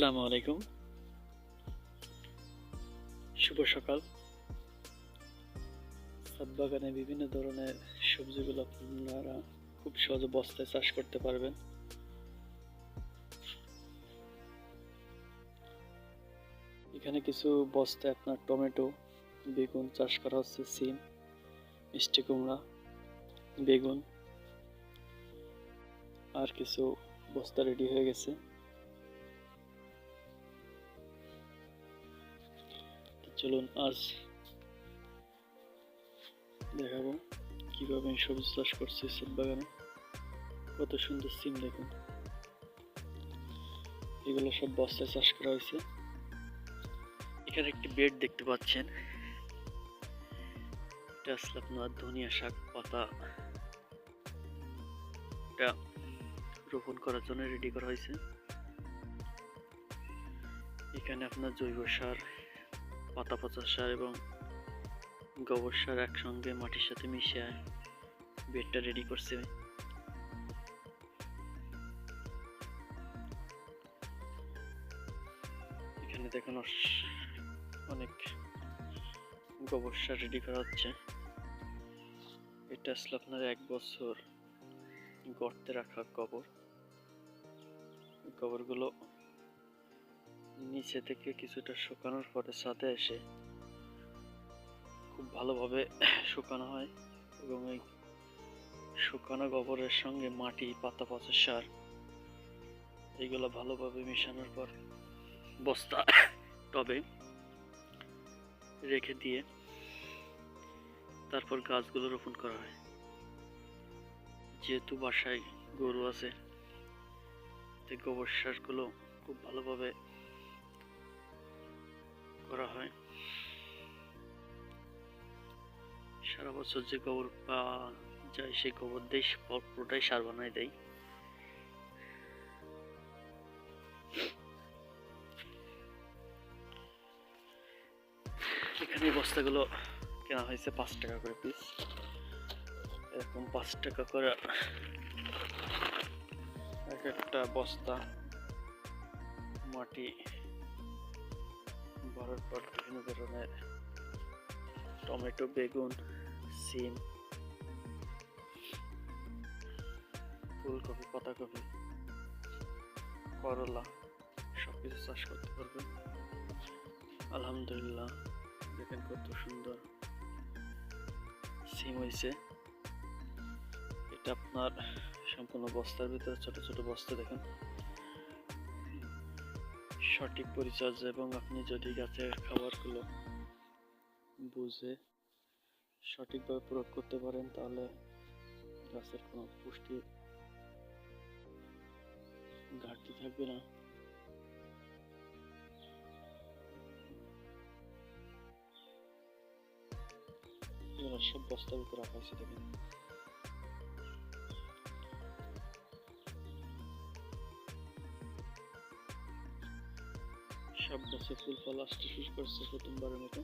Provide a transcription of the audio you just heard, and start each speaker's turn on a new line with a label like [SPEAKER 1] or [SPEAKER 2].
[SPEAKER 1] আসসালামু আলাইকুম। শুভ সকাল। ছাদ বাগানে বিভিন্ন ধরনের সবজিগুলো আপনারা খুব সহজে বস্তায় চাষ করতে পারবেন। এখানে কিছু বস্তায় আপনার টমেটো, বেগুন চাষ করা হচ্ছে, সিম, মিষ্টি কুমড়া, বেগুন, আর কিছু বস্তা রেডি হয়ে গেছে। চলুন আজ দেখাবো কীভাবে আমি সবজি চাষ করছি সিম বাগানে। কত সুন্দর সিম দেখুন। এগুলো সব বস্তায় চাষ করা হয়েছে। এখানে একটি বেড দেখতে পাচ্ছেন। এটা আসলে আপনার ধনিয়া শাক, পাতা। এটা রোপণ করার জন্য রেডি করা হয়েছে। এখানে আপনার জৈব সার পাতা পচা সার এবং গোবর সার একসঙ্গে মাটির সাথে মিশিয়ে বেডটা রেডি করছে। এখানে দেখুন অনেক গোবর সার রেডি করা হচ্ছে। এটা আসলে আপনার এক বছর গর্তে রাখা গোবর। গোবরগুলো নিচে থেকে কিছুটা শুকানোর পরে ছাদে এসে খুব ভালোভাবে শুকানো হয় এবং এই শুকানো গোবরের সঙ্গে মাটি, পাতা, পচা সার এইগুলো ভালোভাবে মেশানোর পর বস্তা, টবে রেখে দিয়ে তারপর গাছগুলো রোপণ করা হয়। যেহেতু বাসায় গরু আছে গোবর সারগুলো খুব ভালোভাবে সারা বছর যে গোবর পাওয়া যায়, সেই গোবর দিয়ে পুরোটাই সার বানায় দেয়। এখানে বস্তাগুলো কেনা হয়েছে পাঁচ টাকা করে পিস এরকম পাঁচ টাকা করে এক একটা বস্তা মাটি ভরার পর বিভিন্ন ধরনের টমেটো, বেগুন সিম ফুলকপি পাতাকপি করলা সব কিছু চাষ করতে পারবেন। আলহামদুলিল্লাহ, দেখেন কত সুন্দর। সিম হয়েছে এটা আপনার সম্পূর্ণ বস্তার ভিতরে ছোট ছোট বস্তা, দেখেন। সঠিক পরিচর্যা এবং আপনি যদি গাছের খাবারগুলো বুঝে সঠিকভাবে প্রয়োগ করতে পারেন, তাহলে গাছের কোনো পুষ্টি ঘাটতি থাকবে না। সব বস্তার ভিতরে রাখা হয়েছে, দেখেন। সব গাছে ফুল ফল আসতে শুরু করছে প্রথমবারের মতো।